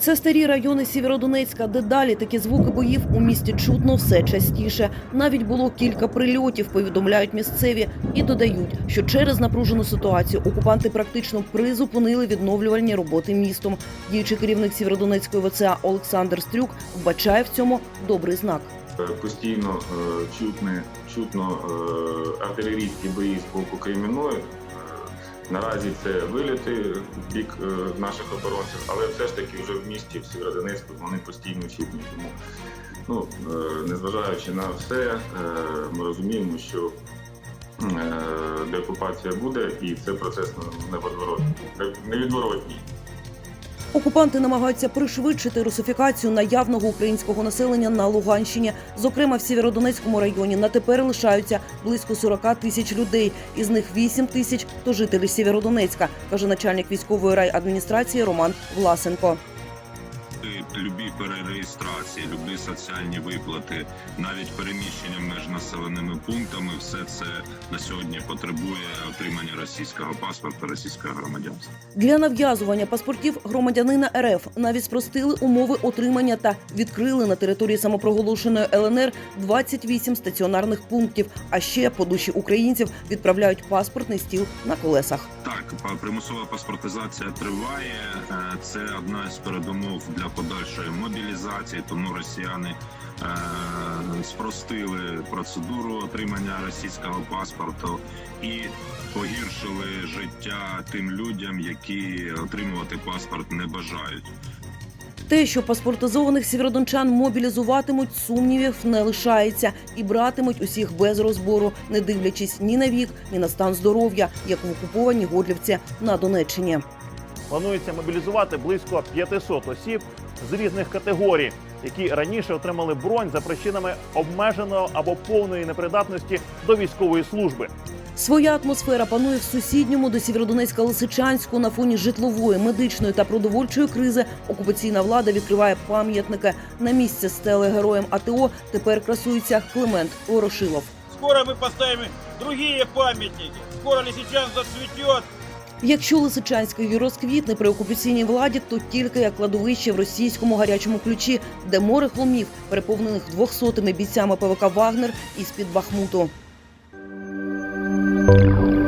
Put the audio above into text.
Це старі райони Сєвєродонецька, де далі такі звуки боїв у місті чутно все частіше. Навіть було кілька прильотів, повідомляють місцеві, і додають, що через напружену ситуацію окупанти практично призупинили відновлювальні роботи містом. Діючий керівник Сєвєродонецької ВЦА Олександр Стрюк вбачає в цьому добрий знак. Е, Постійно е, чутне, чутно е, артилерійські бої з боку Кремінної. Наразі це виліти в бік е, наших оборонців, але все ж таки вже в місті, в Сєвєродонецьку, вони постійно чутні. Тому, ну, е, незважаючи на все, е, ми розуміємо, що деокупація буде, і це процес невідворотній. Окупанти намагаються пришвидшити русифікацію наявного українського населення на Луганщині. Зокрема, в Сєвєродонецькому районі на тепер лишаються близько 40 тисяч людей. Із них 8 тисяч то жителі Сєвєродонецька, каже начальник військової райадміністрації Роман Власенко. І Любі перереєстрації, любі соціальні виплати, навіть переміщення між населеними пунктами, все це на сьогодні потребує отримання російського паспорта, російського громадянства. Для нав'язування паспортів громадянина РФ навіть спростили умови отримання та відкрили на території самопроголошеної ЛНР 28 стаціонарних пунктів. А ще по душі українців відправляють паспортний стіл на колесах. Так, примусова паспортизація триває. Е, Це одна з передумов для подальшої мобілізації, тому росіяни е, спростили процедуру отримання російського паспорту і погіршили життя тим людям, які отримувати паспорт не бажають. Те, що паспортизованих сєвєродончан мобілізуватимуть, сумнівів не лишається і братимуть усіх без розбору, не дивлячись ні на вік, ні на стан здоров'я, як в окупованій Горлівці на Донеччині. Планується мобілізувати близько 500 осіб з різних категорій, які раніше отримали бронь за причинами обмеженого або повної непридатності до військової служби. Своя атмосфера панує в сусідньому до Сєвєродонецька Лисичанську на фоні житлової, медичної та продовольчої кризи. Окупаційна влада відкриває пам'ятники на місце стели героям АТО. Тепер красується Климент Ворошилов. Скоро мы поставим другие памятники. Скоро Лисичан зацветет. Якщо Лисичанський розквітне при окупаційній владі, то тільки як кладовище в російському гарячому ключі, де море хломів, переповнених двохсотими бійцями ПВК Вагнер із під Бахмуту. Música